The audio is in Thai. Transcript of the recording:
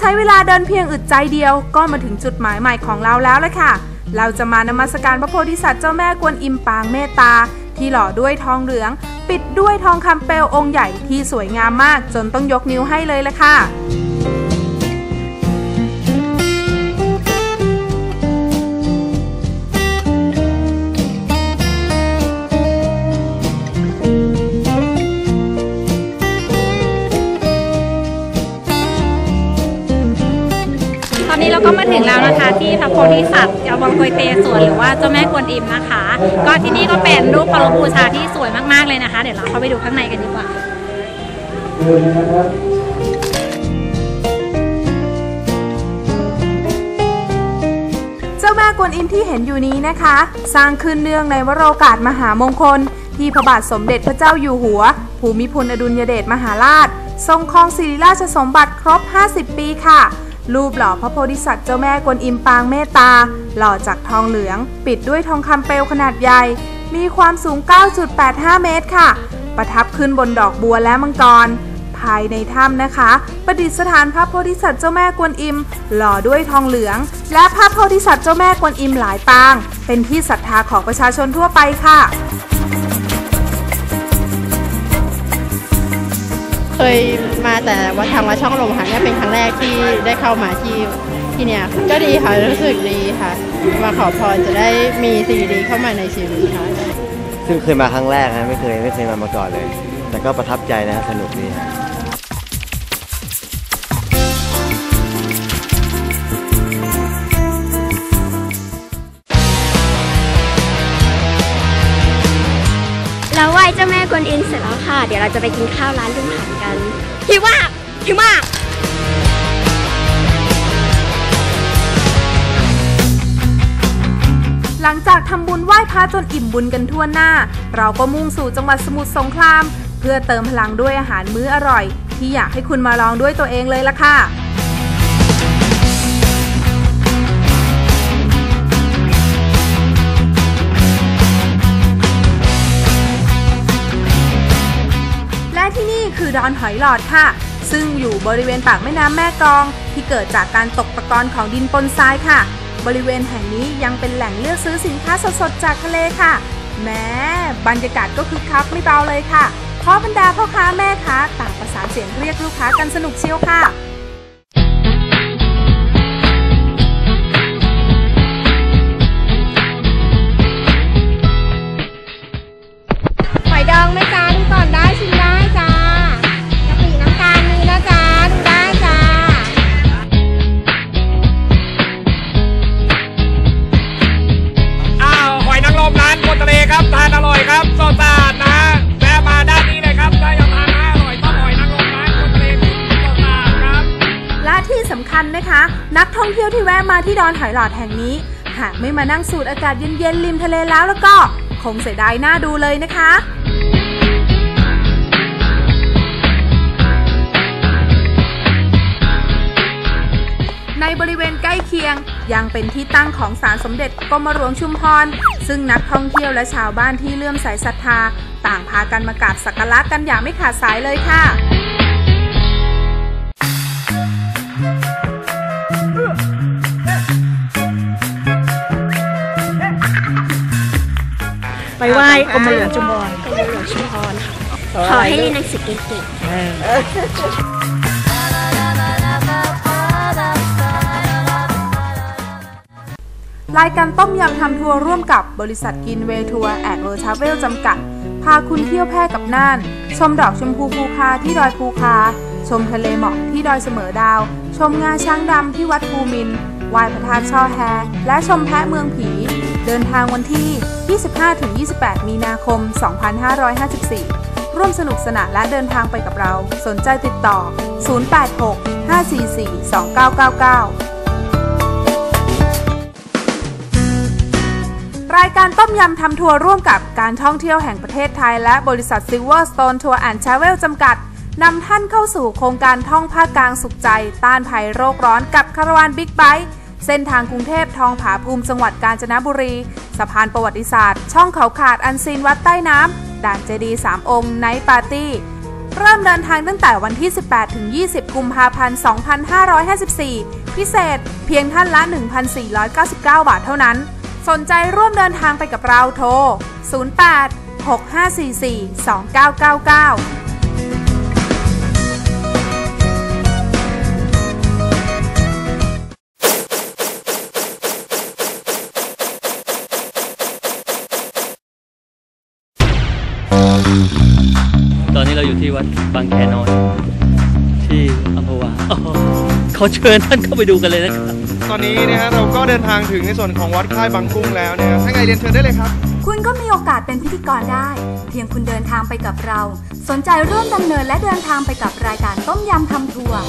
ใช้เวลาเดินเพียงอึดใจเดียว ก็มาถึงจุดหมายใหม่ของเราแล้วละค่ะ เราจะมานมัสการพระโพธิสัตว์เจ้าแม่กวนอิมปางเมตตา ที่หล่อด้วยทองเหลือง ปิดด้วยทองคำเปลวองค์ใหญ่ที่สวยงามมากจนต้องยกนิ้วให้เลยละค่ะ มาถึงแล้วนะคะที่พระโพธิสัตว์อวังโกยเตสวนหรือว่าเจ้าแม่กวนอิมนะคะ ก็ที่นี่ก็เป็นรูปเคารพบูชาที่สวยมากๆเลยนะคะ เดี๋ยวเราเข้าไปดูข้างในกันดีกว่าเจ้าแม่กวนอิมที่เห็นอยู่นี้นะคะ สร้างขึ้นเนื่องในวโรกาสมหามงคล ที่พระบาทสมเด็จพระเจ้าอยู่หัว ภูมิพลอดุลยเดชมหาราช ทรงครองสิริราชสมบัติครบ 50 ปีค่ะ รูปหล่อพระโพธิสัตว์เจ้าแม่กวนอิมปางเมตตา หล่อจากทองเหลือง ปิดด้วยทองคำเปลวขนาดใหญ่ มีความสูง 9.85 เมตรค่ะ ประทับขึ้นบนดอกบัวและมังกร ภายในถ้ำนะคะ ประดิษฐานพระโพธิสัตว์เจ้าแม่กวนอิม หล่อด้วยทองเหลือง และพระโพธิสัตว์เจ้าแม่กวนอิมหลายปาง เป็นที่ศรัทธาของประชาชนทั่วไปค่ะ เคยมาแต่วัดทางวัดช่องลมค่ะเนี่ยเป็นครั้งแรกที่ได้เข้ามาที่ที่เนี่ยก็ดีค่ะรู้สึกดีค่ะ มาขอพรจะได้มีสิ่งดีเข้ามาในชีวิตค่ะซึ่งเคยมาครั้งแรกนะไม่เคยไม่เคยมามาก่อนเลย แต่ก็ประทับใจนะสนุกดี ว้เจ้าแม่กวนอิมเสร็จแล้วค่ะ เดี๋ยวเราจะไปกินข้าวร้านลุงหันกันหิวมากหิวมากหลังจากทำบุญไหว้พระจนอิ่มบุญกันทั่วหน้า เราก็มุ่งสู่จังหวัดสมุทรสงคราม เพื่อเติมพลังด้วยอาหารมื้ออร่อย ที่อยากให้คุณมาลองด้วยตัวเองเลยล่ะค่ะ ดอนหอยหลอดค่ะ ซึ่งอยู่บริเวณปากแม่น้ำแม่กอง ที่เกิดจากการตกตะกอนของดินปนทรายค่ะ บริเวณแห่งนี้ยังเป็นแหล่งเลือกซื้อสินค้าสดๆจากทะเลค่ะ แม้บรรยากาศก็คึกคักไม่เบาเลยค่ะเพราะบรรดาพ่อค้าแม่ค้าต่างประสานเสียงเรียกลูกค้ากันสนุกเชียวค่ะ นทะเลครับทานอร่อยครับสดสะอาดนะฮะแวะมาด้านนี้เลยครับได้ยอมทานอาหารอร่อยต้องหอยนางรมร้านบนทะเลสดสะอาดครับ และที่สำคัญนะคะ นักท่องเที่ยวที่แวะมาที่ดอนหอยหลอดแห่งนี้ หากไม่มานั่งสูดอากาศเย็นๆริมทะเลแล้วแล้วก็ คงเสียดายหน้าดูเลยนะคะ ในบริเวณใกล้เคียง ยังเป็นที่ตั้งของศาลสมเด็จกรมหลวงชุมพร ซึ่งนักท่องเที่ยวและชาวบ้านที่เลื่อมใสศรัทธา ต่างพากันมากราบสักการะกันอย่างไม่ขาดสายเลยค่ะไปไหว้กรมหลวงจุมพรกรมหลวงชุมพรค่ะ ขอให้เรียนหนังสือเก่ง รายการต้มยำทำทัวร์ร่วมกับบริษัทกินเวทัวร์แอดเวอร์ทาเวลจำกัด พาคุณเที่ยวแพร่กับน่าน ชมดอกชมพูภูคาที่ดอยภูคา ชมทะเลหมอกที่ดอยเสมอดาว ชมงาช้างดำที่วัดภูมินทร์ไหว้พระธาตุช่อแฮ และชมแพะเมืองผี เดินทางวันที่ 25-28 มีนาคม 2554 ร่วมสนุกสนานและเดินทางไปกับเรา สนใจติดต่อ 086 544 2999 รายการต้มยำทำทัวร์ร่วมกับการท่องเที่ยวแห่งประเทศไทย และบริษัท Silverstone Tour and Travel จำกัดนำท่านเข้าสู่โครงการท่องภาคกลางสุขใจ ต้านภัยโรคร้อนกับคาราวานบิ๊กไบค์เส้นทางกรุงเทพทองผาภูมิจังหวัดกาญจนบุรี สะพานประวัติศาสตร์ ช่องเขาขาดอันซีนวัดใต้น้ำด่านเจดีย์สามองค์ไนท์ปาร์ตี้ เริ่มเดินทางตั้งแต่วันที่ 18 ถึง 20 กุมภาพันธ์ 2554 พิเศษ เพียงท่านละ 1,499 บาทเท่านั้น สนใจร่วมเดินทางไปกับเราโทร 08 6544 2999ตอนนี้เราอยู่ที่วัดบางแคน้อย ที่อัมพวา อ๋อเขาเชิญท่านเข้าไปดูกันเลยนะครับตอนนี้นะฮะเราก็เดินทางถึงในส่วนของวัดค่ายบางกุ้งแล้วนะฮะถ้าไงเรียนเชิญได้เลยครับ คุณก็มีโอกาสเป็นพิธีกรได้ เพียงคุณเดินทางไปกับเรา สนใจร่วมดำเนินและเดินทางไปกับรายการต้มยำทำทัวร์